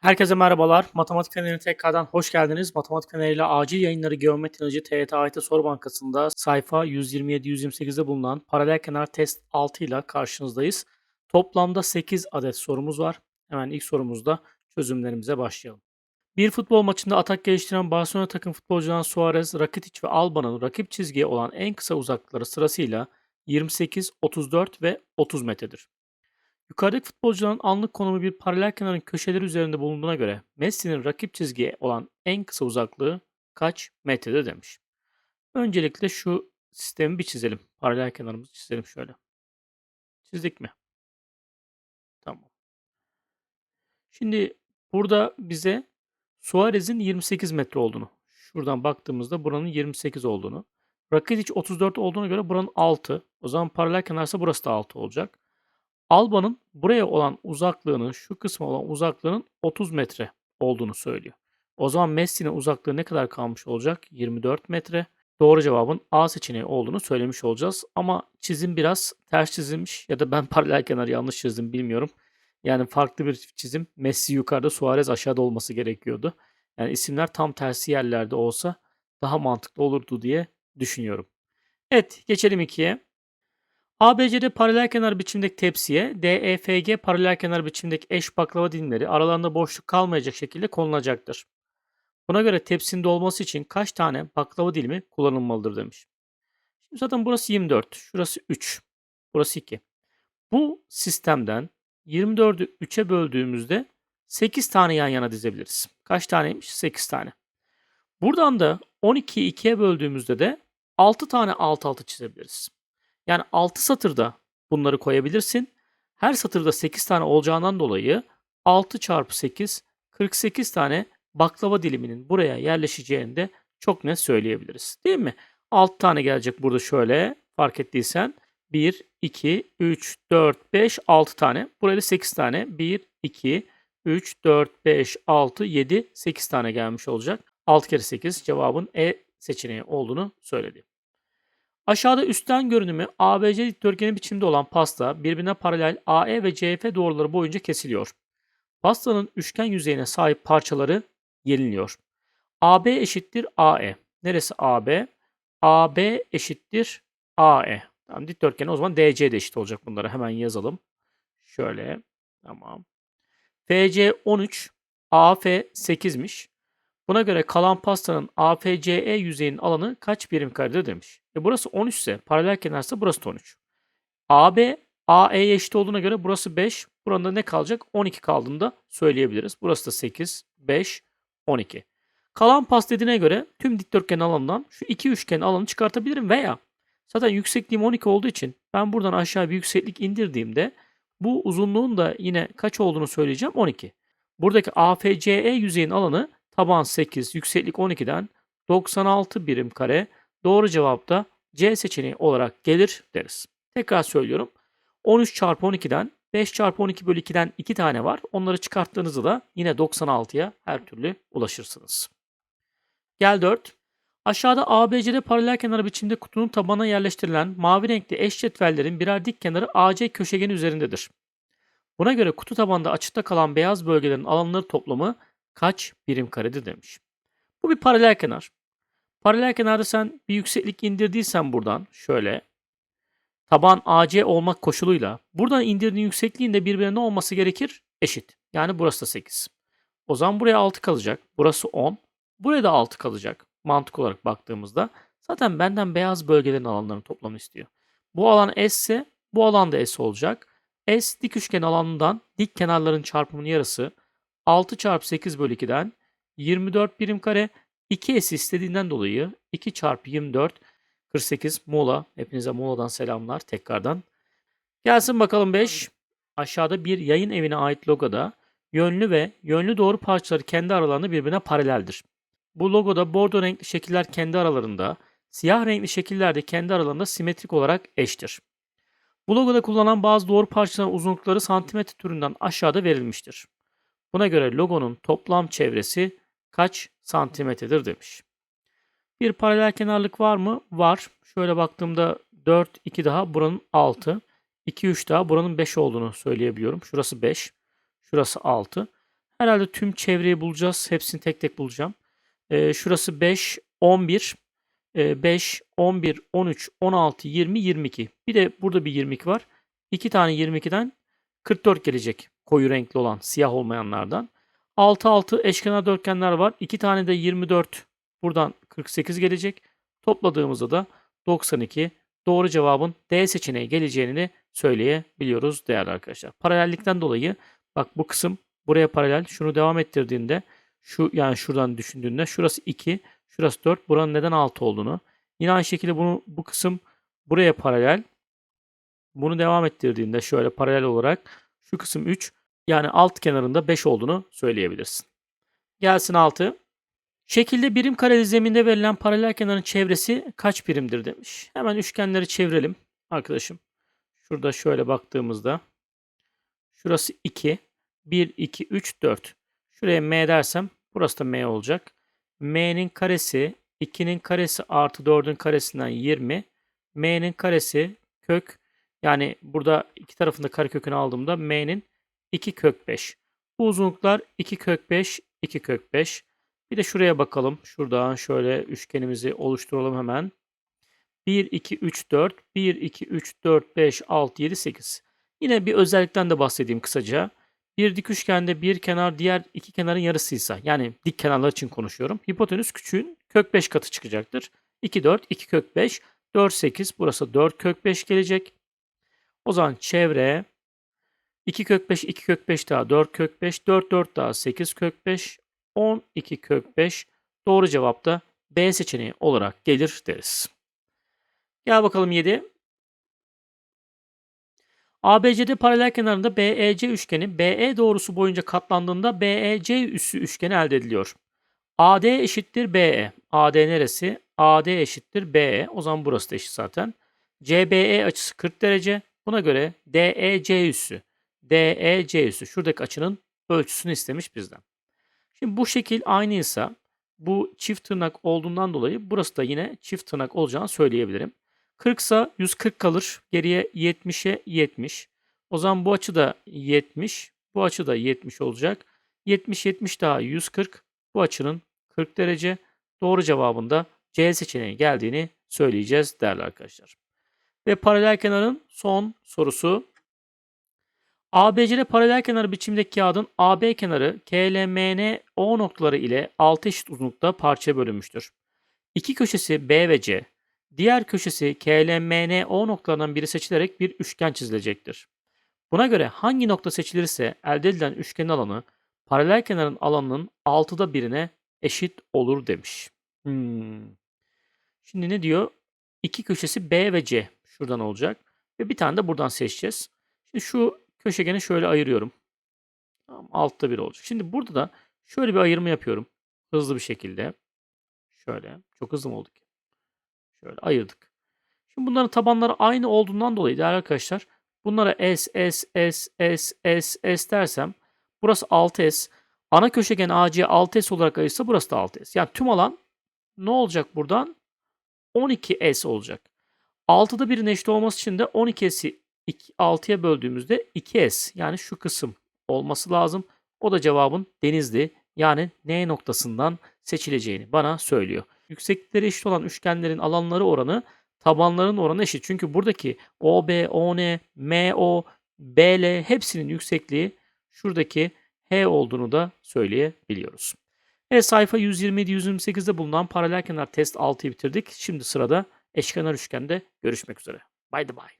Herkese merhabalar. Matematik Feneri'ne tekrardan hoş geldiniz. Matematik Feneri ile acil yayınları Geometri Acı TYT AYT Soru Bankası'nda sayfa 127-128'de bulunan paralel kenar test 6 ile karşınızdayız. Toplamda 8 adet sorumuz var. Hemen ilk sorumuzda çözümlerimize başlayalım. Bir futbol maçında atak geliştiren Barcelona takım futbolcularından Suarez, Rakitic ve Alba'nın rakip çizgiye olan en kısa uzaklıkları sırasıyla 28, 34 ve 30 metredir. Yukarıdaki futbolcuların anlık konumu bir paralel kenarın köşeleri üzerinde bulunduğuna göre Messi'nin rakip çizgiye olan en kısa uzaklığı kaç metredir demiş. Öncelikle şu sistemi bir çizelim. Paralel kenarımızı çizelim şöyle. Çizdik mi? Tamam. Şimdi burada bize Suarez'in 28 metre olduğunu, şuradan baktığımızda buranın 28 olduğunu, Rakitic 34 olduğuna göre buranın 6. O zaman paralel kenarsa burası da 6 olacak. Alba'nın buraya olan uzaklığının, şu kısma olan uzaklığının 30 metre olduğunu söylüyor. O zaman Messi'nin uzaklığı ne kadar kalmış olacak? 24 metre. Doğru cevabın A seçeneği olduğunu söylemiş olacağız. Ama çizim biraz ters çizilmiş ya da ben paralel kenarı yanlış çizdim bilmiyorum. Yani farklı bir çizim. Messi yukarıda, Suarez aşağıda olması gerekiyordu. Yani isimler tam tersi yerlerde olsa daha mantıklı olurdu diye düşünüyorum. Evet, geçelim 2'ye. ABCD paralel kenar biçimdeki tepsiye DEFG paralel kenar biçimdeki eş baklava dilimleri aralarında boşluk kalmayacak şekilde konulacaktır. Buna göre tepsinin dolması için kaç tane baklava dilimi kullanılmalıdır demiş. Şimdi zaten burası 24, şurası 3, burası 2. Bu sistemden 24'ü 3'e böldüğümüzde 8 tane yan yana dizebiliriz. Kaç taneymiş? 8 tane. Buradan da 12'yi 2'ye böldüğümüzde de 6 tane alt alta çizebiliriz. Yani 6 satırda bunları koyabilirsin. Her satırda 8 tane olacağından dolayı 6 çarpı 8 48 tane baklava diliminin buraya yerleşeceğini de çok net söyleyebiliriz. Değil mi? 6 tane gelecek burada şöyle fark ettiysen. 1, 2, 3, 4, 5, 6 tane. Buraya da 8 tane. 1, 2, 3, 4, 5, 6, 7, 8 tane gelmiş olacak. 6 kere 8 cevabın E seçeneği olduğunu söyledi. Aşağıda üstten görünümü ABC dikdörtgeni biçimde olan pasta birbirine paralel AE ve CF doğruları boyunca kesiliyor. Pastanın üçgen yüzeyine sahip parçaları yeniliyor. AB eşittir AE. Neresi AB? AB eşittir AE. Tamam, dikdörtgen o zaman DC de eşit olacak bunlara. Hemen yazalım. Şöyle. Tamam. FC 13, AF 8'miş. Buna göre kalan pastanın AFCE yüzeyinin alanı kaç birim karedir demiş. E burası 13 ise paralel kenarsa burası da 13. AB AE'ye eşit olduğuna göre burası 5. Burada ne kalacak? 12 kaldığında söyleyebiliriz. Burası da 8, 5, 12. Kalan pas dediğine göre tüm dikdörtgen alanından şu iki üçgen alanı çıkartabilirim veya zaten yüksekliğim 12 olduğu için ben buradan aşağı bir yükseklik indirdiğimde bu uzunluğun da yine kaç olduğunu söyleyeceğim 12. Buradaki AFCE yüzeyin alanı taban 8, yükseklik 12'den 96 birim kare. Doğru cevap da C seçeneği olarak gelir deriz. Tekrar söylüyorum. 13 çarpı 12'den 5 çarpı 12 bölü 2'den 2 tane var. Onları çıkarttığınızda da yine 96'ya her türlü ulaşırsınız. Gel 4. Aşağıda ABC'de paralel kenar biçimde kutunun tabana yerleştirilen mavi renkli eş cetvellerin birer dik kenarı AC köşegeni üzerindedir. Buna göre kutu tabanda açıkta kalan beyaz bölgelerin alanları toplamı kaç birim karedir demiş. Bu bir paralel kenar. Paralel kenarda sen bir yükseklik indirdiysen buradan şöyle taban AC olmak koşuluyla buradan indirdiğin yüksekliğin de birbirine ne olması gerekir? Eşit. Yani burası da 8. O zaman buraya 6 kalacak. Burası 10. Buraya da 6 kalacak. Mantık olarak baktığımızda. Zaten benden beyaz bölgelerin alanlarını toplamı istiyor. Bu alan S ise bu alan da S olacak. S dik üçgen alanından dik kenarların çarpımının yarısı 6 çarpı 8 bölü 2'den 24 birim kare 2S istediğinden dolayı 2 çarpı 24 48 Muğla. Hepinize Muğla'dan selamlar tekrardan. Gelsin bakalım 5. Aşağıda bir yayın evine ait logoda yönlü ve yönlü doğru parçaları kendi aralarında birbirine paraleldir. Bu logoda bordo renkli şekiller kendi aralarında, siyah renkli şekiller de kendi aralarında simetrik olarak eştir. Bu logoda kullanılan bazı doğru parçaların uzunlukları santimetre türünden aşağıda verilmiştir. Buna göre logonun toplam çevresi kaç santimetredir demiş. Bir paralel kenarlık var mı? Var. Şöyle baktığımda 4, 2 daha buranın 6. 2, 3 daha buranın 5 olduğunu söyleyebiliyorum. Şurası 5. Şurası 6. Herhalde tüm çevreyi bulacağız. Hepsini tek tek bulacağım. Ee, şurası 5, 11, e, 5, 11, 13, 16, 20, 22. Bir de burada bir 22 var. 2 tane 22'den 44 gelecek. Koyu renkli olan, siyah olmayanlardan. 6, 6 eşkenar dörtgenler var. 2 tane de 24. Buradan 48 gelecek. Topladığımızda da 92. Doğru cevabın D seçeneği geleceğini söyleyebiliyoruz değerli arkadaşlar. Paralellikten dolayı bak bu kısım buraya paralel. Şunu devam ettirdiğinde şu yani şuradan düşündüğünde şurası 2, şurası 4. Buranın neden 6 olduğunu. Yine aynı şekilde bunu bu kısım buraya paralel. Bunu devam ettirdiğinde şöyle paralel olarak şu kısım 3 yani alt kenarında 5 olduğunu söyleyebilirsin. Gelsin 6. Şekilde birim kareli zeminde verilen paralel kenarın çevresi kaç birimdir demiş. Hemen üçgenleri çevirelim arkadaşım. Şurada şöyle baktığımızda şurası 2, 1, 2, 3, 4. Şuraya m dersem burası da m olacak. m'nin karesi 2'nin karesi artı 4'ün karesinden 20. m'nin karesi kök yani burada iki tarafında karekökünü aldığımda m'nin 2 kök 5. Bu uzunluklar 2 kök 5, 2 kök 5. Bir de şuraya bakalım. Şuradan şöyle üçgenimizi oluşturalım hemen. 1, 2, 3, 4. 1, 2, 3, 4, 5, 6, 7, 8. Yine bir özellikten de bahsedeyim kısaca. Bir dik üçgende bir kenar diğer iki kenarın yarısıysa yani dik kenarlar için konuşuyorum. Hipotenüs küçüğün kök 5 katı çıkacaktır. 2, 4, 2 kök 5, 4, 8. Burası 4 kök 5 gelecek. O zaman çevre 2 kök 5, 2 kök 5 daha 4 kök 5, 4, 4 daha 8 kök 5, 12 kök 5. Doğru cevap da B seçeneği olarak gelir deriz. Gel bakalım 7. ABCD paralel kenarında BEC üçgeni BE doğrusu boyunca katlandığında BEC üssü üçgeni elde ediliyor. AD eşittir BE. AD neresi? AD eşittir BE. O zaman burası da eşit zaten. CBE açısı 40 derece. Buna göre DEC üssü. DEC üssü. Şuradaki açının ölçüsünü istemiş bizden. Şimdi bu şekil aynıysa bu çift tırnak olduğundan dolayı burası da yine çift tırnak olacağını söyleyebilirim. 40 ise 140 kalır. Geriye 70'e 70. O zaman bu açı da 70. Bu açı da 70 olacak. 70 70 daha 140. Bu açının 40 derece. Doğru cevabında C seçeneği geldiğini söyleyeceğiz değerli arkadaşlar. Ve paralel kenarın son sorusu. ABC'de paralel kenarı biçimdeki kağıdın AB kenarı KLMN O noktaları ile 6 eşit uzunlukta parçaya bölünmüştür. İki köşesi B ve C, diğer köşesi KLMN O noktalarından biri seçilerek bir üçgen çizilecektir. Buna göre hangi nokta seçilirse elde edilen üçgenin alanı paralel kenarın alanının 6'da birine eşit olur demiş. Hmm. Şimdi ne diyor? İki köşesi B ve C şuradan olacak ve bir tane de buradan seçeceğiz. Şimdi şu Köşegeni şöyle ayırıyorum. Tamam, altta bir olacak. Şimdi burada da şöyle bir ayırma yapıyorum. Hızlı bir şekilde. Şöyle. Çok hızlı mı olduk? Şöyle ayırdık. Şimdi bunların tabanları aynı olduğundan dolayı değerli arkadaşlar bunlara S, S, S, S, S, S dersem burası 6S. Ana köşegen AC 6S olarak ayırsa burası da 6S. Yani tüm alan ne olacak buradan? 12S olacak. 6'da birin eşit olması için de 12S'i 6'ya böldüğümüzde 2S yani şu kısım olması lazım. O da cevabın Denizli yani N noktasından seçileceğini bana söylüyor. Yükseklikleri eşit olan üçgenlerin alanları oranı tabanların oranı eşit. Çünkü buradaki OB, ON, MO, BL hepsinin yüksekliği şuradaki H olduğunu da söyleyebiliyoruz. Evet sayfa 127-128'de bulunan paralel kenar test 6'yı bitirdik. Şimdi sırada eşkenar üçgende görüşmek üzere. Bye bye.